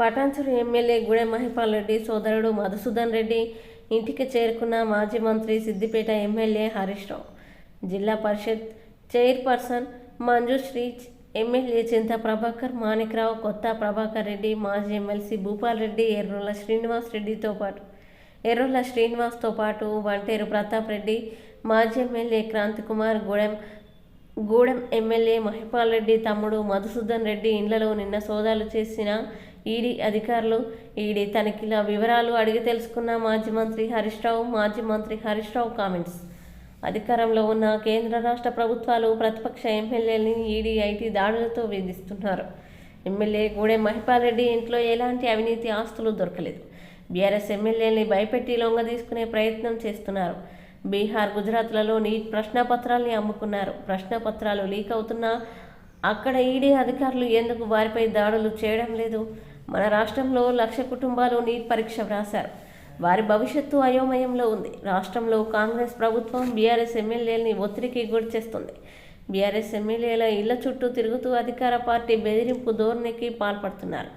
Patancheru MLA Gudem Mahipal Reddy సోదరుడు మధుసూదన్ రెడ్డి ఇంటికి చేరుకున్న మాజీ మంత్రి సిద్దిపేట ఎమ్మెల్యే హరీష్ రావు. జిల్లా పరిషత్ చైర్పర్సన్ మంజుశ్రీ ఎమ్మెల్యే చింత ప్రభాకర్ మాణిక్రావు కొత్త ప్రభాకర్ రెడ్డి మాజీ ఎమ్మెల్సీ భూపాల్ రెడ్డి ఎర్రుల శ్రీనివాస్ రెడ్డితో పాటు ఎర్రుల శ్రీనివాస్తో పాటు వంటేరు ప్రతాప్ రెడ్డి మాజీ ఎమ్మెల్యే క్రాంతి కుమార్ గూడెం గూడెం ఎమ్మెల్యే మహిపాల్ రెడ్డి తమ్ముడు మధుసూదన్ రెడ్డి ఇండ్లలో నిన్న సోదాలు చేసిన ఈడీ అధికారులు ఈడీ తనిఖీల వివరాలు అడిగి తెలుసుకున్న మాజీ మంత్రి హరీష్ రావు మాజీ మంత్రి హరీష్ రావు కామెంట్స్. అధికారంలో ఉన్న కేంద్ర రాష్ట్ర ప్రభుత్వాలు ప్రతిపక్ష ఎమ్మెల్యేలని ఈడీ ఐటీ దాడులతో వేధిస్తున్నారు. ఎమ్మెల్యే గూడెం మహిపాల్ రెడ్డి ఇంట్లో ఎలాంటి అవినీతి ఆస్తులు దొరకలేదు. బీఆర్ఎస్ ఎమ్మెల్యేని భయపెట్టి లొంగ తీసుకునే ప్రయత్నం చేస్తున్నారు. బీహార్ గుజరాత్లలో నీట్ ప్రశ్నపత్రాల్ని అమ్ముకున్నారు. ప్రశ్నపత్రాలు లీక్ అవుతున్నా అక్కడ ఈడీ అధికారులు ఎందుకు వారిపై దాడులు చేయడం లేదు? మన రాష్ట్రంలో లక్ష కుటుంబాలు నీట్ పరీక్ష వ్రాశారు. వారి భవిష్యత్తు అయోమయంలో ఉంది. రాష్ట్రంలో కాంగ్రెస్ ప్రభుత్వం బీఆర్ఎస్ ఎమ్మెల్యేలని ఒత్తిడికి గురి చేస్తుంది. బీఆర్ఎస్ ఎమ్మెల్యేల ఇళ్ళ చుట్టూ తిరుగుతూ అధికార పార్టీ బెదిరింపు ధోరణికి పాల్పడుతున్నారు.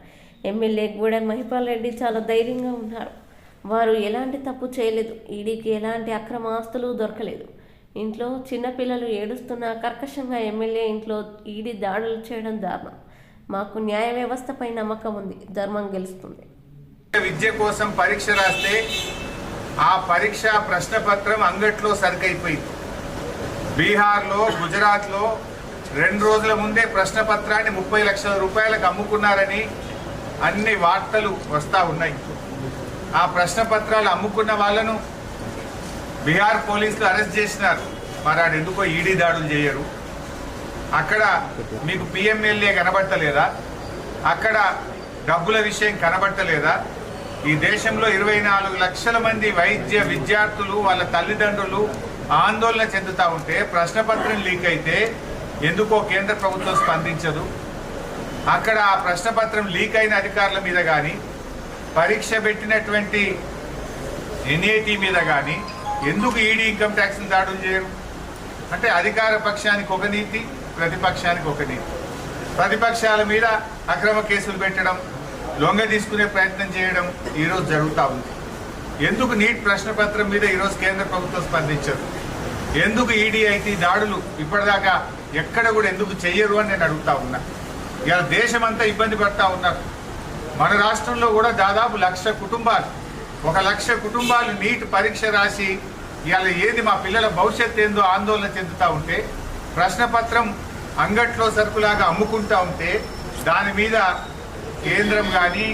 ఎమ్మెల్యే గూడెం మహిపాల్ రెడ్డి చాలా ధైర్యంగా ఉన్నారు. వారు ఎలాంటి తప్పు చేయలేదు. ఈడీకి ఎలాంటి అక్రమ ఆస్తులు దొరకలేదు. ఇంట్లో చిన్నపిల్లలు ఏడుస్తున్న కర్కశంగా ఎమ్మెల్యే ఇంట్లో ఈడీ దాడులు చేయడం దారుణం. మాకు న్యాయ వ్యవస్థపై నమ్మకం ఉంది. ధర్మం గెలుస్తుంది. విద్య కోసం పరీక్ష రాస్తే ఆ పరీక్ష ప్రశ్నపత్రం అంగట్లో సరికైపోయింది. బీహార్లో గుజరాత్లో రెండు రోజుల ముందే ప్రశ్నపత్రాన్ని ముప్పై లక్షల రూపాయలకు అమ్ముకున్నారని అన్ని వార్తలు వస్తూ ఉన్నాయి. ఆ ప్రశ్నపత్రాలు అమ్ముకున్న వాళ్ళను బీహార్ పోలీసులు అరెస్ట్ చేసినారు. మరి ఆడెందుకో ఈడీ దాడులు చేయరు. అక్కడ మీకు పిఎంఎల్ఏ కనబడతలేదా? అక్కడ డబ్బుల విషయం కనబడతలేదా? ఈ దేశంలో ఇరవై నాలుగు లక్షల మంది వైద్య విద్యార్థులు వాళ్ళ తల్లిదండ్రులు ఆందోళన చెందుతూ ఉంటే ప్రశ్నపత్రం లీక్ అయితే ఎందుకో కేంద్ర ప్రభుత్వం స్పందించదు. అక్కడ ఆ ప్రశ్నపత్రం లీక్ అయిన అధికారుల మీద కానీ పరీక్ష పెట్టినటువంటి ఎన్ఏటి మీద కానీ ఎందుకు ఈడీ ఇన్కమ్ ట్యాక్స్ని దాడులు చేయరు? అంటే అధికార పక్షానికి ఒక నీతి ప్రతిపక్షానికి ఒకటి. ప్రతిపక్షాల మీద అక్రమ కేసులు పెట్టడం లొంగ తీసుకునే ప్రయత్నం చేయడం ఈరోజు జరుగుతూ ఉంది. ఎందుకు నీట్ ప్రశ్నపత్రం మీద ఈరోజు కేంద్ర ప్రభుత్వం స్పందించదు? ఎందుకు ఈడీ అయితే దాడులు ఇప్పటిదాకా ఎక్కడ కూడా ఎందుకు చెయ్యరు అని నేను అడుగుతా ఉన్నా. ఇలా దేశమంతా ఇబ్బంది పడతా ఉన్నారు. మన రాష్ట్రంలో కూడా దాదాపు లక్ష కుటుంబాలు ఒక లక్ష కుటుంబాలు నీట్ పరీక్ష రాసి ఇవాళ ఏది మా పిల్లల భవిష్యత్తు ఏందో ఆందోళన చెందుతూ ఉంటే ప్రశ్నపత్రం అంగట్లో సరుకులాగా అమ్ముకుంటా ఉంటే దాని మీద కేంద్రం కానీ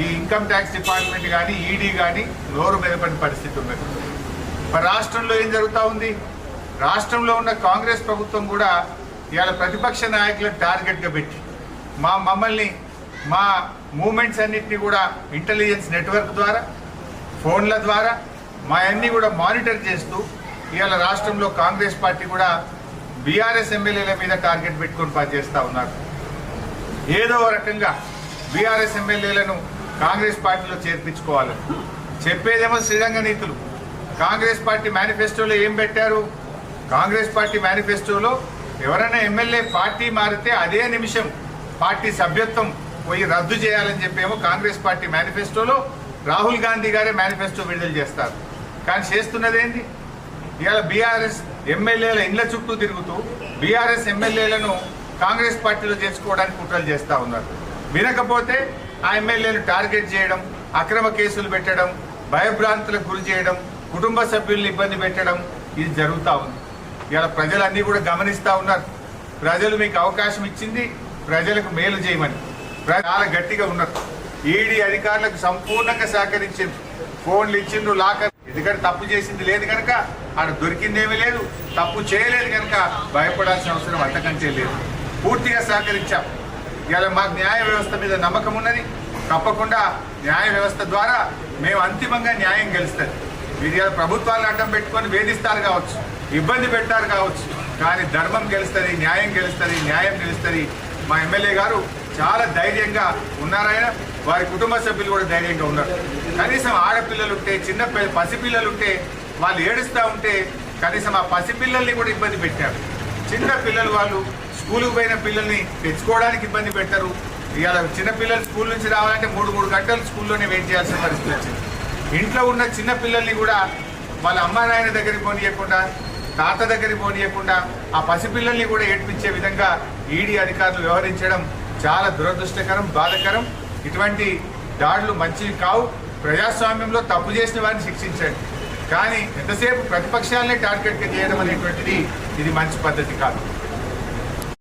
ఈ ఇన్కమ్ ట్యాక్స్ డిపార్ట్మెంట్ కానీ ఈడీ కానీ నోరు మెదపని పరిస్థితి ఉన్నది. మరి రాష్ట్రంలో ఏం జరుగుతూ ఉంది? రాష్ట్రంలో ఉన్న కాంగ్రెస్ ప్రభుత్వం కూడా ఇవాళ ప్రతిపక్ష నాయకులను టార్గెట్గా పెట్టి మా మమ్మల్ని మా మూమెంట్స్ అన్నింటినీ కూడా ఇంటెలిజెన్స్ నెట్వర్క్ ద్వారా ఫోన్ల ద్వారా మా అన్నీ కూడా మానిటర్ చేస్తూ ఇవాళ రాష్ట్రంలో కాంగ్రెస్ పార్టీ కూడా బీఆర్ఎస్ ఎమ్మెల్యేల మీద టార్గెట్ పెట్టుకొని పనిచేస్తూ ఉన్నారు. ఏదో రకంగా బీఆర్ఎస్ ఎమ్మెల్యేలను కాంగ్రెస్ పార్టీలో చేర్పించుకోవాలి. చెప్పేదేమో శ్రీరంగ నీతులు. కాంగ్రెస్ పార్టీ మేనిఫెస్టోలో ఏం పెట్టారు? కాంగ్రెస్ పార్టీ మేనిఫెస్టోలో ఎవరైనా ఎమ్మెల్యే పార్టీ మారితే అదే నిమిషం పార్టీ సభ్యత్వం పోయి రద్దు చేయాలని చెప్పేమో కాంగ్రెస్ పార్టీ మేనిఫెస్టోలో రాహుల్ గాంధీ గారే మేనిఫెస్టో విడుదల చేస్తారు. కానీ చేస్తున్నదేంటి ఇవాళ బీఆర్ఎస్ ఎమ్మెల్యేల ఇండ్ల చుట్టూ తిరుగుతూ బీఆర్ఎస్ ఎమ్మెల్యేలను కాంగ్రెస్ పార్టీలో చేసుకోవడానికి కుట్రలు చేస్తూ ఉన్నారు. వినకపోతే ఆ ఎమ్మెల్యేలు టార్గెట్ చేయడం అక్రమ కేసులు పెట్టడం భయభ్రాంతులకు గురి చేయడం కుటుంబ సభ్యుల్ని ఇబ్బంది పెట్టడం ఇది జరుగుతూ ఉంది. ఇవాళ ప్రజలన్నీ కూడా గమనిస్తూ ఉన్నారు. ప్రజలు మీకు అవకాశం ఇచ్చింది ప్రజలకు మేలు చేయమని. చాలా గట్టిగా ఉన్నారు. ఈడీ అధికారులకు సంపూర్ణంగా సహకరించింది ఫోన్లు ఇచ్చిండ్రు లాకర్ ఎందుకంటే తప్పు చేసింది లేదు కనుక ఆడ దొరికిందేమీ లేదు తప్పు చేయలేదు కనుక భయపడాల్సిన అవసరం అంతకంటే లేదు. పూర్తిగా సహకరించాం. ఇవాళ మాకు న్యాయ వ్యవస్థ మీద నమ్మకం ఉన్నది. తప్పకుండా న్యాయ వ్యవస్థ ద్వారా మేము అంతిమంగా న్యాయం గెలుస్తుంది. మీరు ఇలా ప్రభుత్వాలను అడ్డం పెట్టుకొని వేధిస్తారు కావచ్చు ఇబ్బంది పెట్టారు కావచ్చు కానీ ధర్మం గెలుస్తుంది న్యాయం గెలుస్తుంది న్యాయం గెలుస్తుంది. మా ఎమ్మెల్యే గారు చాలా ధైర్యంగా ఉన్నారాయన. వారి కుటుంబ సభ్యులు కూడా ధైర్యంగా ఉన్నారు. కనీసం ఆడపిల్లలు ఉంటే చిన్న పిల్ల- పసిపిల్లలు ఉంటే వాళ్ళు ఏడుస్తూ ఉంటే కనీసం ఆ పసిపిల్లల్ని కూడా ఇబ్బంది పెట్టారు. చిన్న పిల్లలు వాళ్ళు స్కూల్కి పోయిన పిల్లల్ని తెచ్చుకోవడానికి ఇబ్బంది పెట్టరు. ఇవాళ చిన్నపిల్లలు స్కూల్ నుంచి రావాలంటే మూడు మూడు గంటలు స్కూల్లోనే వెయిట్ చేయాల్సిన పరిస్థితి వచ్చింది. ఇంట్లో ఉన్న చిన్న పిల్లల్ని కూడా వాళ్ళ అమ్మా నాయన దగ్గరికి పోనీయకుండా తాత దగ్గరికి పోనీయకుండా ఆ పసిపిల్లల్ని కూడా ఏడ్పించే విధంగా ఈడీ అధికారులు వ్యవహరించడం చాలా దురదృష్టకరం బాధకరం. ఇటువంటి దాడులు మంచివి కావు. ప్రజాస్వామ్యంలో తప్పు చేసిన వారిని శిక్షించండి. కానీ ఎంతసేపు ప్రతిపక్షాలనే టార్గెట్గా చేయడం అనేటువంటిది ఇది మంచి పద్ధతి కాదు.